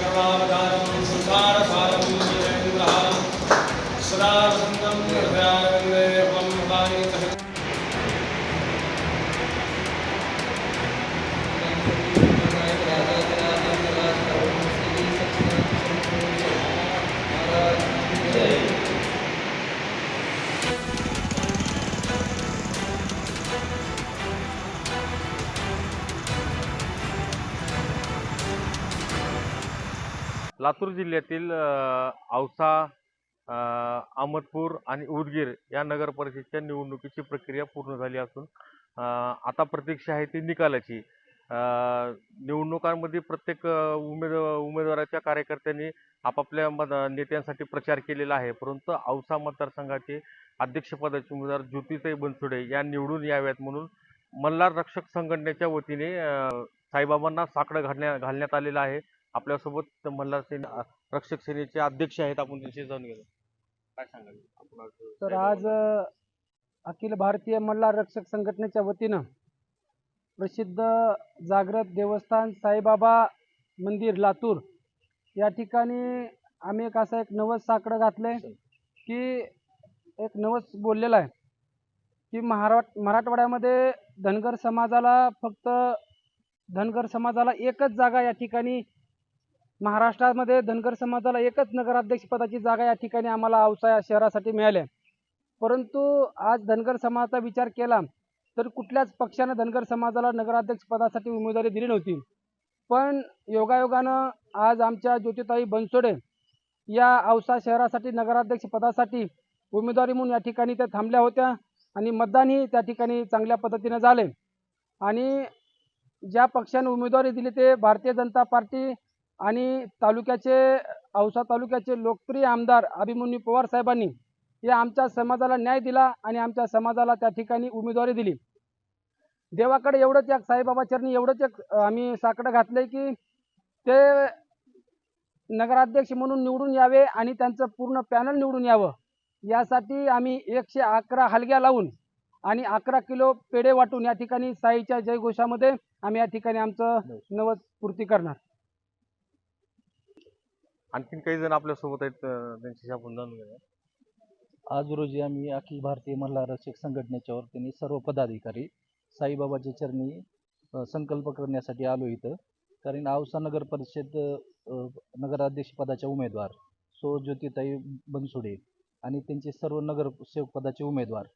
கருணாவதாரம் சதாரசந்தம் ஹயாயம் लातूर जिल्ह्यातील औसा अहमदपूर आणि उदगीर या नगर परिषदच्या निवडणुकीची प्रक्रिया पूर्ण झाली असून आता प्रतीक्षा आहे ती निकालाची. निवडणुकांमध्ये प्रत्येक उमेद उमेदवाराच्या कार्यकर्त्यांनी आपापल्या मत नेत्यांसाठी प्रचार केलेला आहे. परंतु औसा मतदारसंघाचे अध्यक्षपदाचे उमेदवार ज्योतिताई बनसुडे या निवडून याव्यात म्हणून मल्हार रक्षक संघटनेच्या वतीने साईबाबांना साकडं घालण्या घालण्यात आलेलं आहे. आपल्यासोबत मल्हार सेन रक्षक सेनेचे अध्यक्ष आहेत. आपण त्यांची जाणून घेऊ काय सांगाल? आपण आज तर आज अखिल भारतीय मल्हार रक्षक संघटनेच्या वतीनं प्रसिद्ध जागृत देवस्थान साईबाबा मंदिर लातूर या ठिकाणी आम्ही एक असं एक नवस साकडं घातलंय की एक नवस बोललेलं आहे की महाराट मराठवाड्यामध्ये धनगर समाजाला फक्त धनगर समाजाला एकच जागा या ठिकाणी महाराष्ट्रामध्ये धनगर समाजाला एकच नगराध्यक्षपदाची जागा या ठिकाणी आम्हाला औसा या शहरासाठी मिळाल्या परंतु आज धनगर समाजाचा विचार केला तर कुठल्याच पक्षानं धनगर समाजाला नगराध्यक्षपदासाठी उमेदवारी दिली नव्हती. पण योगायोगानं आज आमच्या ज्योतिताई बनसोडे या औसा शहरासाठी नगराध्यक्षपदासाठी उमेदवारी म्हणून या ठिकाणी त्या थांबल्या होत्या आणि मतदानही त्या ठिकाणी चांगल्या पद्धतीनं झाले. आणि ज्या पक्षाने उमेदवारी दिली ते भारतीय जनता पार्टी आणि तालुक्याचे औसा तालुक्याचे लोकप्रिय आमदार अभिमन्यू पवार साहेबांनी या आमच्या समाजाला न्याय दिला आणि आमच्या समाजाला त्या ठिकाणी उमेदवारी दिली. देवाकडे एवढंच एक साईबाबा चरणी एवढंच एक आम्ही साकडं घातलंय की ते नगराध्यक्ष म्हणून निवडून यावे आणि त्यांचं पूर्ण पॅनल निवडून यावं. यासाठी आम्ही एकशे अकरा हलग्या लावून आणि अकरा किलो पेढे वाटून या ठिकाणी साईच्या जयघोषामध्ये आम्ही या ठिकाणी आमचं नवस पूर्ती करणार. आणखीन काही जण आपल्यासोबत आहेत अ, त्यांच्याशी आपण जाणून घेऊया. आज रोजी आम्ही अखिल भारतीय मल्हार रक्षक संघटनेच्या वतीने सर्व पदाधिकारी साईबाबाच्या चरणी अ, संकल्प करण्यासाठी आलो इथं. कारण औसा नगर परिषद अ, नगराध्यक्षपदाच्या उमेदवार सो ज्योतिताई बनसोडे आणि त्यांचे सर्व नगरसेवक पदाचे उमेदवार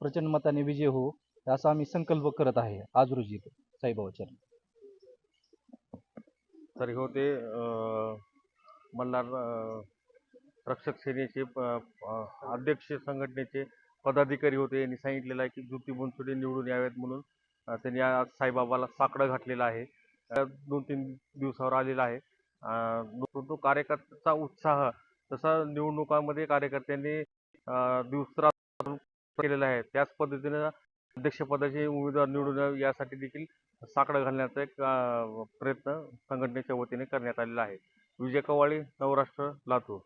प्रचंड मताने विजय हो असा आम्ही संकल्प करत आहे आज रोजी इथं साईबाबा चरणी. तर हे होते अ, मल्हार रक्षक सेनेचे अध्यक्ष संघटनेचे पदाधिकारी होते. यांनी सांगितलेलं आहे की ज्योती बनसोडे निवडून यावेत म्हणून त्यांनी आज साईबाबाला साकडं घातलेलं आहे. दोन तीन दिवसावर आलेला आहे. परंतु कार्यकर्त्याचा उत्साह तसा निवडणुकांमध्ये कार्यकर्त्यांनी अ, केलेला आहे. त्याच पद्धतीनं अध्यक्षपदाचे उमेदवार निवडून यासाठी देखील साकडं घालण्याचा एक प्रयत्न संघटनेच्या वतीने करण्यात आलेला आहे. विजय कवाळी नवराष्ट्र लातूर.